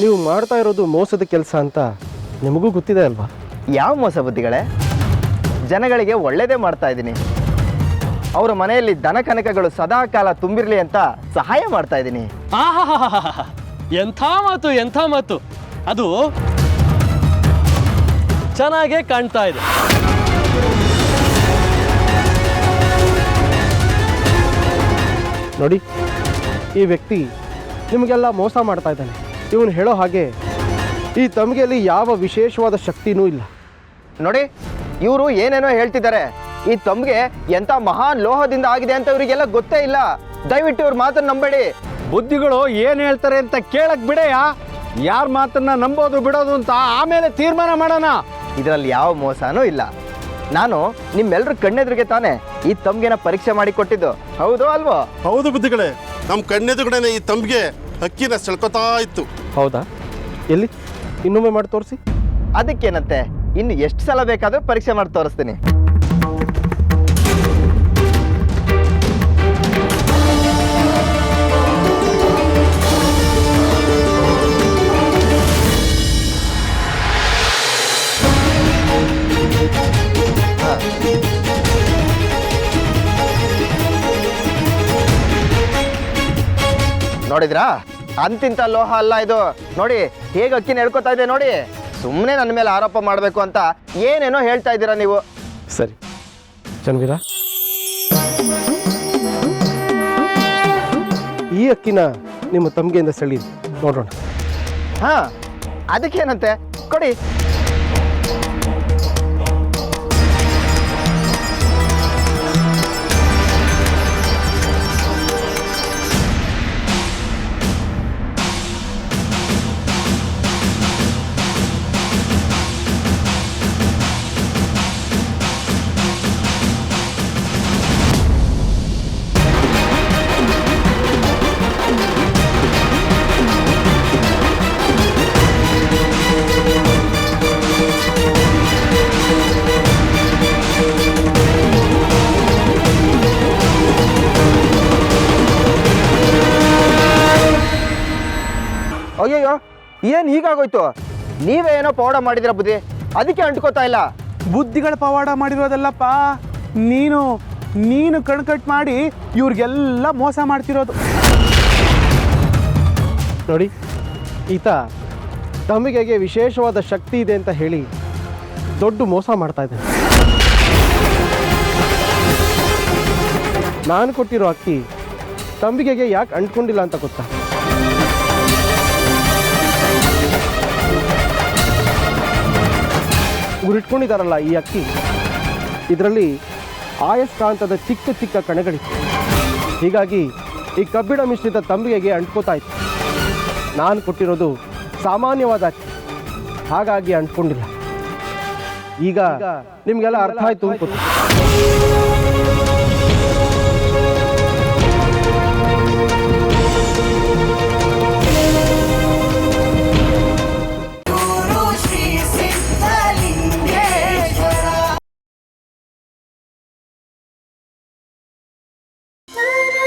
ನೀವು ಮಾಡ್ತಾ ಇರೋದು ಮೋಸದ ಕೆಲಸ ಅಂತ ನಿಮಗೂ ಗೊತ್ತಿದೆ ಅಲ್ವಾ? ಯಾವ ಮೋಸ ಬುದ್ಧಿಗಳೇ? ಜನಗಳಿಗೆ ಒಳ್ಳೆಯದೇ ಮಾಡ್ತಾ ಇದ್ದೀನಿ. ಅವರ ಮನೆಯಲ್ಲಿ ದನ ಕನಕಗಳು ಸದಾ ಕಾಲ ತುಂಬಿರಲಿ ಅಂತ ಸಹಾಯ ಮಾಡ್ತಾ ಇದ್ದೀನಿ. ಆಹಾಹಾಹಾಹಾ. ಎಂಥ ಮಾತು ಎಂಥ ಮಾತು. ಅದು ಚೆನ್ನಾಗೇ ಕಾಣ್ತಾ ಇದೆ. ನೋಡಿ ಈ ವ್ಯಕ್ತಿ ನಿಮಗೆಲ್ಲ ಮೋಸ ಮಾಡ್ತಾ ಇದ್ದಾನೆ. ಇವನು ಹೇಳೋ ಹಾಗೆ ಈ ತಮಗೆಯಲ್ಲಿ ಯಾವ ವಿಶೇಷವಾದ ಶಕ್ತಿನೂ ಇಲ್ಲ. ನೋಡಿ ಇವರು ಏನೇನೋ ಹೇಳ್ತಿದ್ದಾರೆ. ಈ ತಮಗೆ ಎಂತ ಮಹಾನ್ ಲೋಹದಿಂದ ಆಗಿದೆ ಅಂತ ಇವರಿಗೆಲ್ಲ ಗೊತ್ತೇ ಇಲ್ಲ. ದಯವಿಟ್ಟು ಇವ್ರ ಮಾತನ್ನ ನಂಬೇಡಿ. ಬುದ್ಧಿಗಳು ಏನು ಹೇಳ್ತಾರೆ ಅಂತ ಕೇಳಕ್ ಬಿಡೆಯ ಯಾರ ಮಾತನ್ನ ನಂಬೋದು ಬಿಡೋದು ಅಂತ ಆಮೇಲೆ ತೀರ್ಮಾನ ಮಾಡೋಣ. ಇದರಲ್ಲಿ ಯಾವ ಮೋಸನೂ ಇಲ್ಲ. ನಾನು ನಿಮ್ಮೆಲ್ಲರ ಕಣ್ಣೆದುರಿಗೆ ತಾನೇ ಈ ತಮ್ಗೆನ ಪರೀಕ್ಷೆ ಮಾಡಿ ಕೊಟ್ಟಿದ್ದು. ಹೌದು ಅಲ್ವೋ? ಹೌದು ಬುದ್ಧಿಗಳೇ. ನಮ್ಮ ಕಣ್ಣೆದುರುಗಡೆನೆ ಈ ತಂಬಿಗೆ ಹಕ್ಕಿನ ಸೆಳ್ಕೊತಾ ಇತ್ತು. ಹೌದಾ? ಎಲ್ಲಿ? ಇನ್ನೊಮ್ಮೆ ಮಾಡಿ ತೋರಿಸಿ. ಅದಕ್ಕೇನಂತೆ? ಇನ್ನು ಎಷ್ಟು ಸಲ ಬೇಕಾದರೂ ಪರೀಕ್ಷೆ ಮಾಡಿ ತೋರಿಸ್ತೀನಿ. ನೋಡಿದ್ರಾ? ಅಂತಿಂತ ಲೋಹ ಅಲ್ಲ ಇದು. ನೋಡಿ ಹೇಗೆ ಅಕ್ಕಿನ ನಡ್ಕೋತಾ ಇದೆ ನೋಡಿ. ಸುಮ್ಮನೆ ನನ್ನ ಮೇಲೆ ಆರೋಪ ಮಾಡಬೇಕು ಅಂತ ಏನೇನೋ ಹೇಳ್ತಾ ಇದ್ದೀರಾ ನೀವು. ಸರಿ. ಚನ್ವೀರ ಈ ಅಕ್ಕಿನ ನಿಮ್ಮ ತಮ್ಗೆಯಿಂದ ಸೆಳಿ ನೋಡೋಣ. ಹಾ ಅದಕ್ಕೇನಂತೆ? ಕೊಡಿ. ಅಯ್ಯಯ್ಯೋ ಏನ್ ಹೀಗಾಗೋಯ್ತು? ನೀವೇ ಏನೋ ಪವಾಡ ಮಾಡಿದ್ರ ಬುದ್ಧಿ? ಅದಕ್ಕೆ ಅಂಟ್ಕೋತಾ ಇಲ್ಲ. ಬುದ್ಧಿಗಳ ಪವಾಡ ಮಾಡಿರೋದಲ್ಲಪ್ಪ. ನೀನು ನೀನು ಕಣ್ಕಟ್ ಮಾಡಿ ಇವ್ರಿಗೆಲ್ಲ ಮೋಸ ಮಾಡ್ತಿರೋದು. ನೋಡಿ ಈತ ತಮಿಗೆಗೆ ವಿಶೇಷವಾದ ಶಕ್ತಿ ಇದೆ ಅಂತ ಹೇಳಿ ದೊಡ್ಡ ಮೋಸ ಮಾಡ್ತಾ ಇದ್ದಾನೆ. ನಾನು ಕೊಟ್ಟಿರೋ ಅಕ್ಕಿ ತಂಬಿಗೆಗೆ ಯಾಕೆ ಅಂಟ್ಕೊಂಡಿಲ್ಲ ಅಂತ ಗೊತ್ತಾ? ಇವ್ರು ಇಟ್ಕೊಂಡಿದ್ದಾರಲ್ಲ ಈ ಅಕ್ಕಿ? ಇದರಲ್ಲಿ ಆಯಸ್ಕಾಂತದ ಚಿಕ್ಕ ಚಿಕ್ಕ ಕಣಗಳಿತ್ತು. ಹೀಗಾಗಿ ಈ ಕಬ್ಬಿಣ ಮಿಶ್ರಿತ ತಂಬಿಗೆಗೆ ಅಂಟ್ಕೋತಾ ಇತ್ತು. ನಾನು ಕೊಟ್ಟಿರೋದು ಸಾಮಾನ್ಯವಾದ ಅಕ್ಕಿ. ಹಾಗಾಗಿ ಅಂಟ್ಕೊಂಡಿಲ್ಲ. ಈಗ ನಿಮಗೆಲ್ಲ ಅರ್ಥ ಆಯ್ತು Bye.